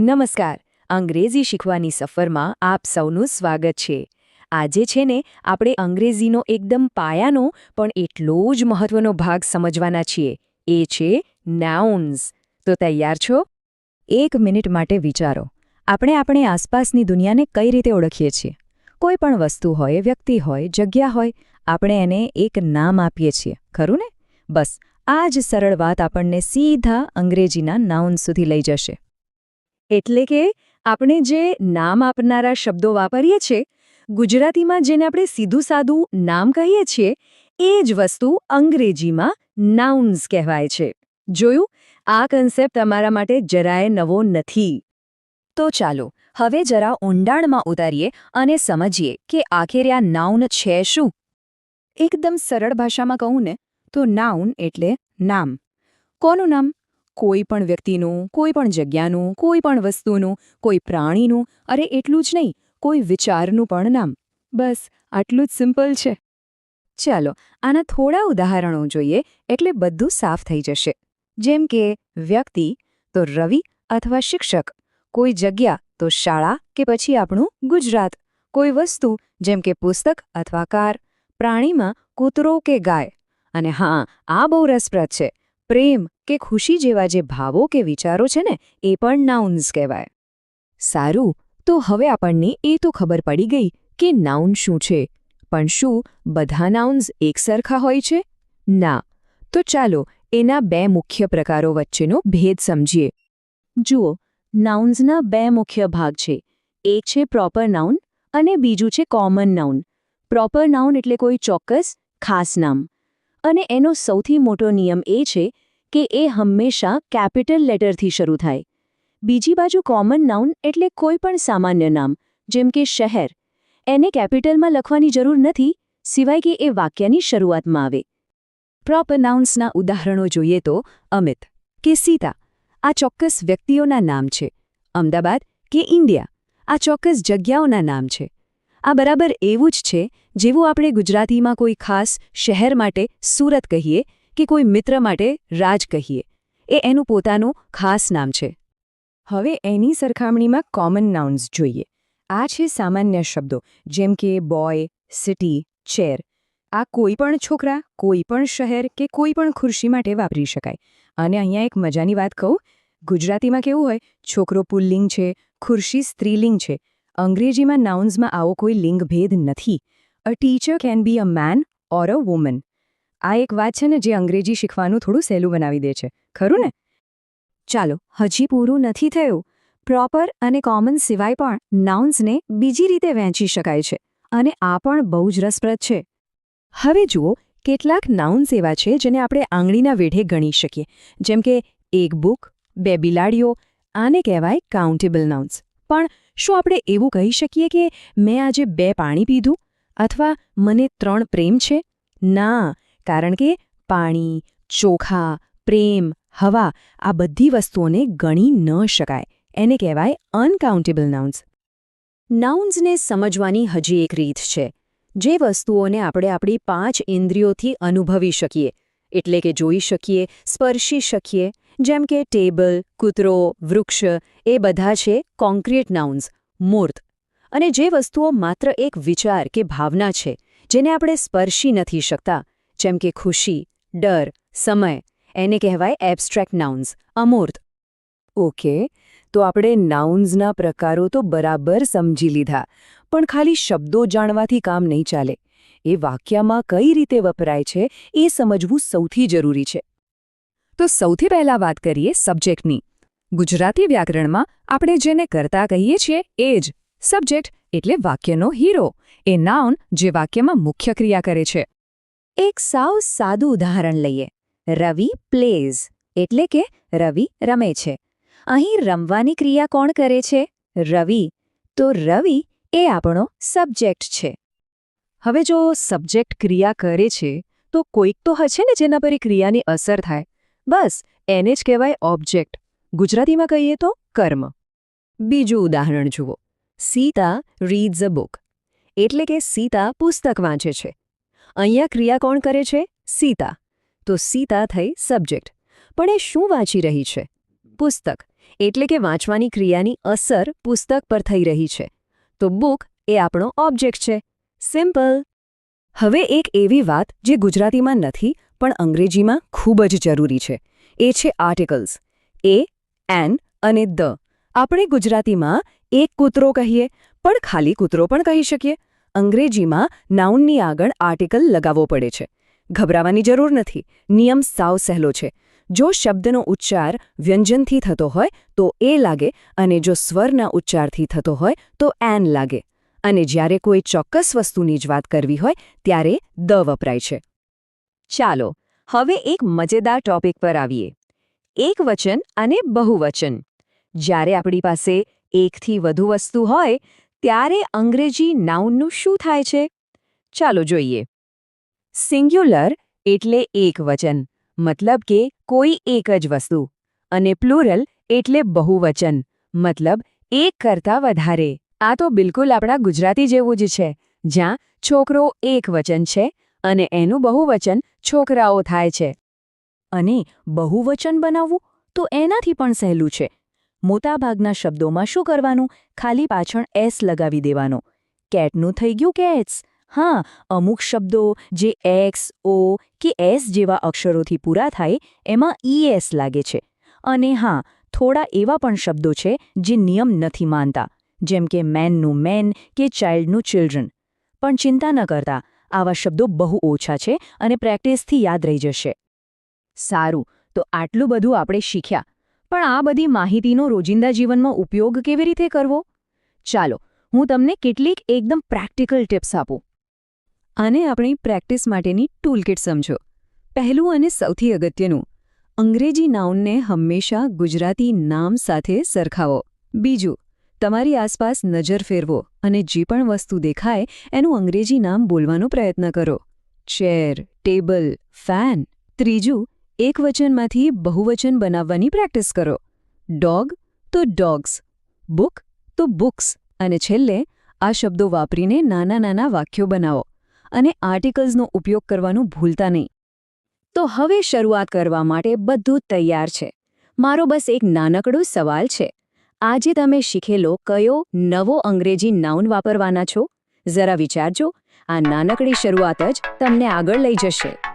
નમસ્કાર. અંગ્રેજી શીખવાની સફરમાં આપ સૌનું સ્વાગત છે. આજે છે ને, આપણે અંગ્રેજીનો એકદમ પાયાનો, પણ એટલો જ મહત્વનો ભાગ સમજવાના છીએ. એ છે નાઉન્સ તો તૈયાર છો? એક મિનિટ માટે વિચારો. આપણે આપણે આસપાસની દુનિયાને કઈ રીતે ઓળખીએ છીએ? કોઈ પણ વસ્તુ હોય, વ્યક્તિ હોય, જગ્યા હોય, આપણે એને એક નામ આપીએ છીએ. ખરું ને? બસ, આ જ સરળ વાત આપણને સીધા અંગ્રેજીના નાઉન સુધી લઈ જશે. એટલે કે આપણે જે નામ આપનારા શબ્દો વાપરીએ છીએ, ગુજરાતીમાં જેને આપણે સીધું સાદું નામ કહીએ છીએ, એ જ વસ્તુ અંગ્રેજીમાં નાઉન્સ કહેવાય છે. જોયું? આ કન્સેપ્ટ તમારા માટે જરાય નવો નથી. તો ચાલો, હવે જરા ઊંડાણમાં ઉતારીએ અને સમજીએ કે આખેર આ નાઉન છે શું. એકદમ સરળ ભાષામાં કહું ને, તો નાઉન એટલે નામ. કોનું નામ? કોઈ પણ વ્યક્તિનું, કોઈ પણ જગ્યાનું, કોઈ પણ વસ્તુનું, કોઈ પ્રાણીનું, અરે એટલું જ નહીં, કોઈ વિચારનું પણ નામ. બસ, આટલું જ સિમ્પલ છે. ચાલો, આના થોડા ઉદાહરણો જોઈએ, એટલે બધું સાફ થઈ જશે. જેમ કે, વ્યક્તિ, તો રવિ અથવા શિક્ષક. કોઈ જગ્યા, તો શાળા કે પછી આપણું ગુજરાત. કોઈ વસ્તુ, જેમ કે પુસ્તક અથવા કાર. પ્રાણીમાં કૂતરો કે ગાય. અને હા, આ બહુ રસપ્રદ છે. પ્રેમ કે ખુશી જેવા જે ભાવો કે વિચારો છે ને, એ પણ નાઉન્સ કહેવાય. સારું, તો હવે આપણને એ તો ખબર પડી ગઈ કે નાઉન શું છે. પણ શું બધા નાઉન્સ એકસરખા હોય છે? ના. તો ચાલો એના બે મુખ્ય પ્રકારો વચ્ચેનો ભેદ સમજીએ. જુઓ નાઉન્સના બે મુખ્ય ભાગ છે. એક છે પ્રોપર નાઉન અને બીજું છે કોમન નાઉન પ્રોપર નાઉન એટલે કોઈ ચોક્કસ ખાસ નામ. અને એનો સૌથી મોટો નિયમ એ છે કે એ હંમેશા કેપિટલ લેટરથી શરૂ થાય. બીજી બાજુ કોમન નાઉન એટલે કોઈ પણ સામાન્ય નામ, જેમ કે શહેર. એને કેપિટલમાં લખવાની જરૂર નથી, સિવાય કે એ વાક્યની શરૂઆતમાં આવે. પ્રોપર નાઉન્સના ઉદાહરણો જોઈએ તો, અમિત, કે સીતા, આ ચોક્કસ વ્યક્તિઓના નામ છે. અમદાવાદ, કે ઇન્ડિયા, આ ચોક્કસ જગ્યાઓના નામ છે. આ બરાબર એવું જ છે, જેવું આપણે ગુજરાતીમાં કોઈ ખાસ શહેર માટે સુરત કહીએ કે કોઈ મિત્ર માટે રાજ કહીએ. એ એનું પોતાનું ખાસ નામ છે. હવે એની સરખામણીમાં કોમન નાઉન્સ જોઈએ. આ છે સામાન્ય શબ્દો, જેમ કે બોય સિટી ચેર આ કોઈ પણ છોકરા, કોઈ પણ શહેર કે કોઈ પણ ખુરશી માટે વાપરી શકાય. અને અહીંયા એક મજાની વાત કહું, ગુજરાતીમાં કેવું હોય, છોકરો પુલ્લિંગ છે, ખુરશી સ્ત્રીલિંગ છે. અંગ્રેજીમાં નાઉન્સમાં આવો કોઈ લિંગભેદ નથી. A teacher can be a man or a woman આ એક વાત છે ને જે અંગ્રેજી શીખવાનું થોડું સહેલું બનાવી દે છે. ખરું ને? ચાલો, હજી પૂરું નથી થયું. પ્રોપર અને કોમન સિવાય પણ નાઉન્સને બીજી રીતે વહેંચી શકાય છે. અને આ પણ બહુ જ રસપ્રદ છે. હવે જુઓ, કેટલાક નાઉન્સ એવા છે જેને આપણે આંગળીના વેઢે ગણી શકીએ. જેમ કે, એક બુક બે બિલાડીઓ, આને કહેવાય કાઉન્ટેબલ નાઉન્સ પણ શું આપણે એવું કહી શકીએ કે મેં આજે બે પાણી પીધું અથવા મને ત્રણ પ્રેમ છે? ના, કારણ કે પાણી, ચોખા, પ્રેમ, હવા આ બધી વસ્તુઓને ગણી ન શકાય. એને કહેવાય અનકાઉન્ટેબલ નાઉન્સ નાઉન્સને સમજવાની હજી એક રીત છે. જે વસ્તુઓને આપણે આપણી પાંચ ઇન્દ્રિયોથી અનુભવી શકીએ. એટલે કે જોઈ શકીએ, સ્પર્શી શકીએ જેમ કે ટેબલ, કૂતરો, વૃક્ષ, એ બધા છે કોન્ક્રીટ નાઉન્સ, મૂર્ત. અને જે વસ્તુઓ માત્ર એક વિચાર કે ભાવના છે, જેને આપણે સ્પર્શી નથી શકતા, જેમ કે ખુશી, ડર, સમય, એને કહેવાય એબ્સ્ટ્રેક્ટ નાઉન્સ, અમૂર્ત. ઓકે, તો આપણે નાઉન્સના પ્રકારો તો બરાબર સમજી લીધા, પણ ખાલી શબ્દો જાણવાથી કામ નહીં ચાલે. એ વાક્યમાં કઈ રીતે વપરાય છે એ સમજવું સૌથી જરૂરી છે. તો સૌથી પહેલા વાત કરીએ સબ્જેક્ટની. ગુજરાતી વ્યાકરણમાં આપણે જેને કરતા કહીએ છીએ એ જ સબ્જેક્ટ એટલે વાક્યનો હીરો. એ નાઉન જે વાક્યમાં મુખ્ય ક્રિયા કરે છે. એક સાવ સાદું ઉદાહરણ લઈએ. રવિ પ્લેઝ એટલે કે રવિ રમે છે. અહીં રમવાની ક્રિયા કોણ કરે છે? રવિ. તો રવિ એ આપણો સબ્જેક્ટ છે. હવે જો સબ્જેક્ટ ક્રિયા કરે છે, તો કોઈક તો હશે ને જેના પર એ ક્રિયાની અસર થાય. બસ, એને જ કહેવાય ઓબ્જેક્ટ ગુજરાતીમાં કહીએ તો કર્મ. બીજું ઉદાહરણ જુઓ. સીતા રીડ્સ અ બુક એટલે કે સીતા પુસ્તક વાંચે છે. અહીંયા ક્રિયા કોણ કરે છે? સીતા. તો સીતા થઈ સબ્જેક્ટ પણ એ શું વાંચી રહી છે? પુસ્તક. એટલે કે વાંચવાની ક્રિયાની અસર પુસ્તક પર થઈ રહી છે. તો બુક એ આપણો ઓબ્જેક્ટ છે. સિમ્પલ હવે એક એવી વાત જે ગુજરાતીમાં નથી પણ અંગ્રેજીમાં ખૂબ જ જરૂરી છે. એ છે આર્ટિકલ્સ. એ, એન અને ધ આપણે ગુજરાતીમાં એક કૂતરો કહીએ, પણ ખાલી કૂતરો પણ કહી શકીએ. અંગ્રેજીમાં નાઉનની આગળ આર્ટિકલ લગાવવો પડે છે. ગભરાવાની જરૂર નથી. નિયમ સાવ સહેલો છે. જો શબ્દનો ઉચ્ચાર વ્યંજનથી થતો હોય, તો એ લાગે અને જો સ્વરના ઉચ્ચારથી થતો હોય, તો એન લાગે. અને જ્યારે કોઈ ચોક્કસ વસ્તુની જ વાત કરવી હોય, ત્યારે દ વપરાય છે. ચાલો, હવે એક મજેદાર ટોપિક પર આવીએ. એક વચન અને બહુવચન. જ્યારે આપણી પાસે એકથી વધુ વસ્તુ હોય, ત્યારે અંગ્રેજી નાઉનનું શું થાય છે? ચાલો જોઈએ. સિંગ્યુલર એટલે એક વચન, મતલબ કે કોઈ એક જ વસ્તુ. અને પ્લુરલ એટલે બહુવચન, મતલબ એક કરતાં વધારે. આ તો બિલકુલ આપણા ગુજરાતી જેવું જ છે, જ્યાં છોકરો એક વચન છે અને એનું બહુવચન છોકરાઓ થાય છે. અને બહુવચન બનાવવું તો એનાથી પણ સહેલું છે. મોટાભાગના શબ્દોમાં શું કરવાનું? ખાલી પાછળ એસ લગાવી દેવાનો. કેટનું થઈ ગયું કેટ્સ હા, અમુક શબ્દો જે એક્સ, ઓ કે એસ જેવા અક્ષરોથી પૂરા થાય, એમાં ઈએસ લાગે છે. અને હા, થોડા એવા પણ શબ્દો છે જે નિયમ નથી માનતા, જેમ કે મેનનું મેન કે ચાઇલ્ડનું ચિલ્ડ્રન. પણ ચિંતા ન કરતા આવા શબ્દો બહુ ઓછા છે અને પ્રેક્ટિસથી યાદ રહી જશે. સારું, તો આટલું બધું આપણે શીખ્યા. પણ આ બધી માહિતીનો રોજિંદા જીવનમાં ઉપયોગ કેવી રીતે કરવો? ચાલો, હું તમને કેટલીક એકદમ પ્રેક્ટિકલ ટિપ્સ આપું. આને આપણી પ્રેક્ટિસ માટેની ટૂલકિટ સમજો. પહેલું અને સૌથી અગત્યનું, અંગ્રેજી નાઉનને હંમેશા ગુજરાતી નામ સાથે સરખાવો. બીજું તમારી આસપાસ નજર ફેરવો અને જે પણ વસ્તુ દેખાય એનું અંગ્રેજી નામ બોલવાનો પ્રયત્ન કરો. ચેર ટેબલ ફેન ત્રીજું એક વચનમાંથી બહુવચન બનાવવાની પ્રેક્ટિસ કરો. ડોગ તો ડોગ્સ બુક તો બુક્સ અને છેલ્લે, આ શબ્દો વાપરીને નાના નાના વાક્યો બનાવો અને આર્ટિકલ્સનો ઉપયોગ કરવાનું ભૂલતા નહીં. તો હવે શરૂઆત કરવા માટે બધું તૈયાર છે. મારો બસ એક નાનકડો સવાલ છે. આજે તમે શીખેલો કયો નવો અંગ્રેજી નાઉન વાપરવાના છો? જરા વિચારજો. આ નાનકડી શરૂઆત જ તમને આગળ લઈ જશે.